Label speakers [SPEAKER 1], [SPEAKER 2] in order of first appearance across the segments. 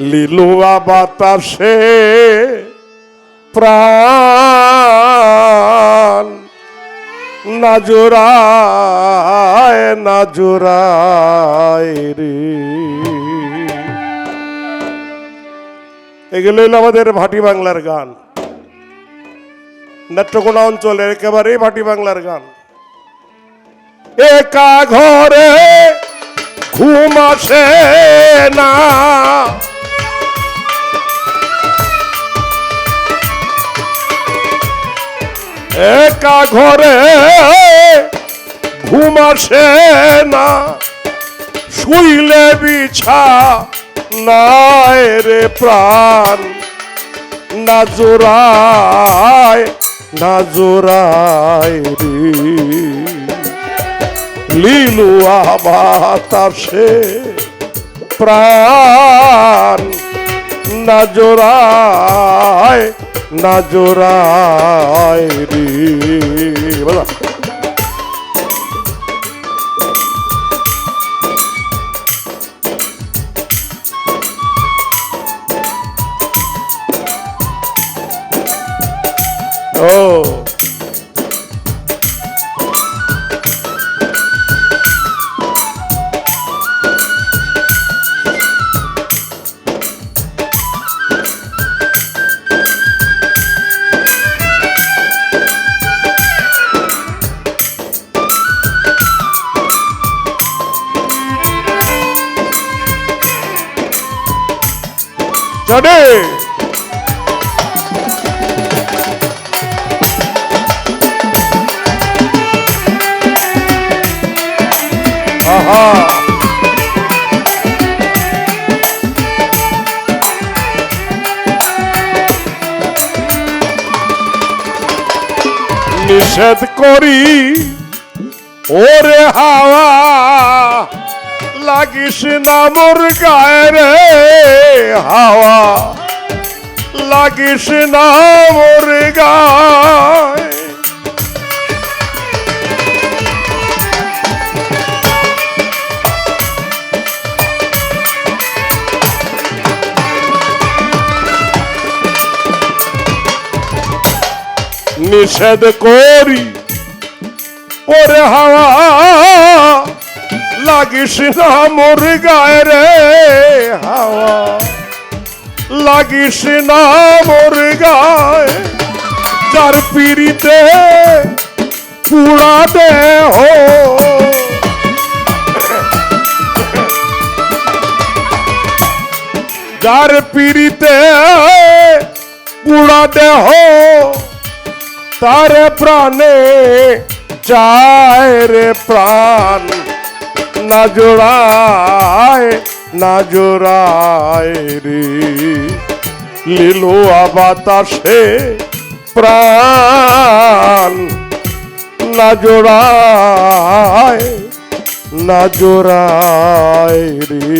[SPEAKER 1] লিলুয়া বাতাসে প্রাণ নাজুরায় নাজুরায় রে। এগুলো হলো আমাদের ভাটি বাংলার গান। নেত্রকোনা অঞ্চলের একেবারেই ভাটি বাংলার গান। একা ঘরে ঘুম আসে না। একা ঘরে ঘুম আসে না। শুইলে বিছা নাই রে প্রাণ। না জোড়ায় না জোড়ায় রে। লিলুয়া বাতাসে প্রাণ। না জোড়ায় না জোড়ায় রে ও চলে আহা। নিষেধ করি ওরে হাওয়া। লাগিস না মোর গায়ে হাওয়া। লাগিস না মোর গায়ে। নিষেধ করি ওরে হাওয়া। লাগিস না মোর রে হাওয়া। লাগিস না মোর গায়ে, যার পিড়িতে পুরা দেহ। যার পিড়িতে পুরা দেহ, তার প্রাণে যায় রে প্রাণ। না জোড়ায় না জোড়ায় রে। লিলো বাতাসে প্রাণ না জোড়ায় না জোড়ায় রে।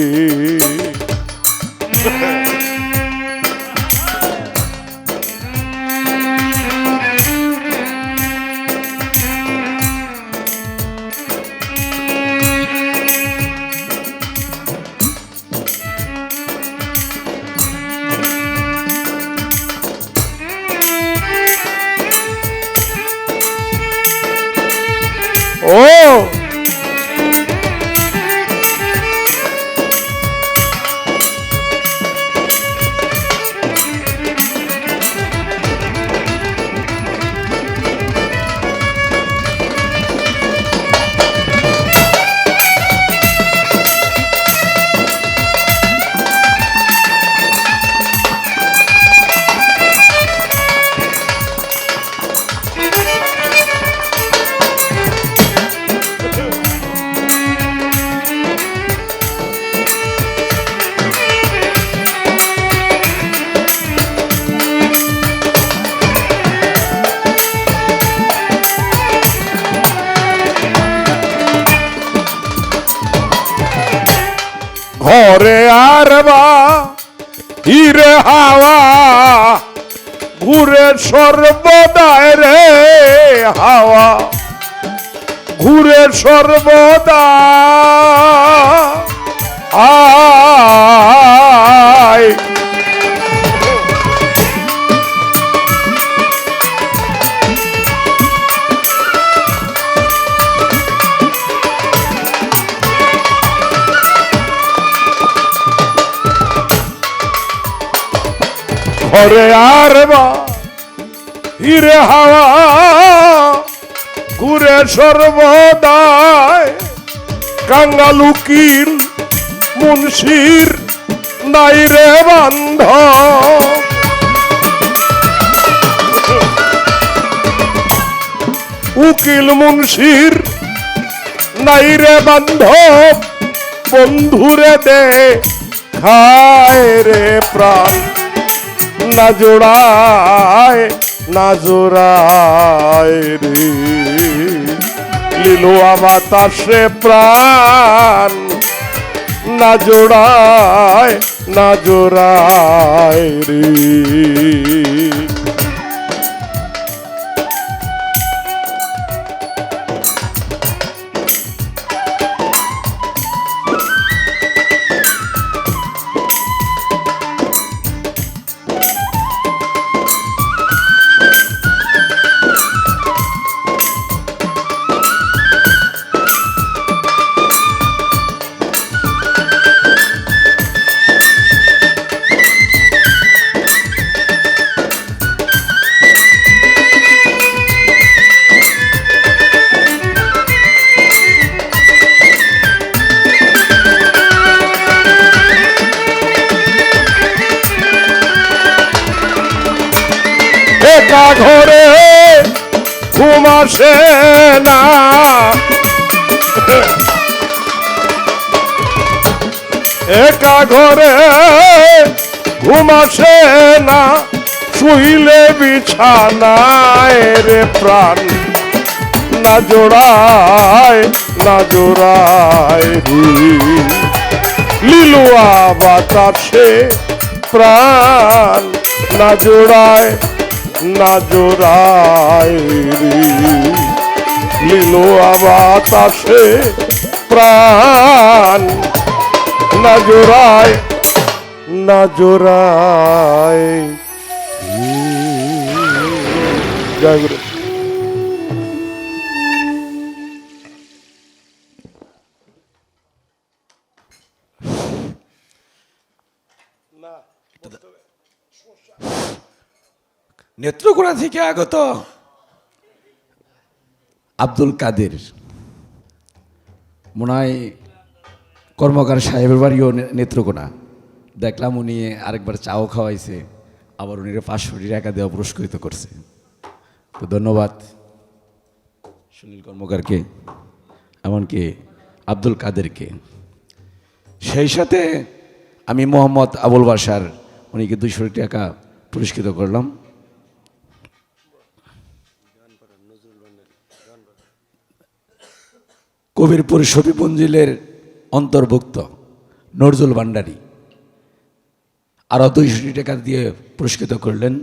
[SPEAKER 1] ঘরে আর হিরে হাওয়া ঘুরে সর্বদায় রে হাওয়া। ঘুরে সর্বদা আয় ঘরে আর হিরে হাওয়া, ঘুরে সর্বদায় কাঙ্গালুকিল মুন্সির নাই রে বান্ধ। উকিল মুন্সির নাই রে বান্ধব বন্ধুরে দে, খায় রে প্রাণ। না জোড়ায় না জোড়ায় রে। লিলুয়া বাতাসে প্রাণ না জোড়ায় না জোড়ায় রে। একা ঘরে ঘুম আসে না। একা ঘরে ঘুম আসে না, শুইলে বিছানায় রে প্রাণ। না জোড়ায় না জোড়ায় লিলুয়া বাতাসে প্রাণ। না জোড়ায় না জোড়ায় রে। লিলুয়া বাতাসে প্রাণ। না জোড়ায় না জোড়ায় জয় গুরু।
[SPEAKER 2] নেত্রকোনা থেকে আগত আব্দুল কাদের। মনে হয় কর্মকার সাহেবের বাড়িও নেত্রকোনা দেখলাম উনি আরেকবার চাও খাওয়াইছে, আবার উনি পাঁচশো টাকা দেওয়া পুরস্কৃত করছে। তো ধন্যবাদ সুনীল কর্মকারকে, এমনকি আব্দুল কাদেরকে। সেই সাথে আমি মোহাম্মদ আবুল বাসার উনিকে দুইশো টাকা পুরস্কৃত করলাম। কবিরপুর শফিপুঞ্জিলের অন্তর্ভুক্ত নজরুল ভান্ডারী। আরও দুইশো টাকা দিয়ে পুরস্কৃত করলেন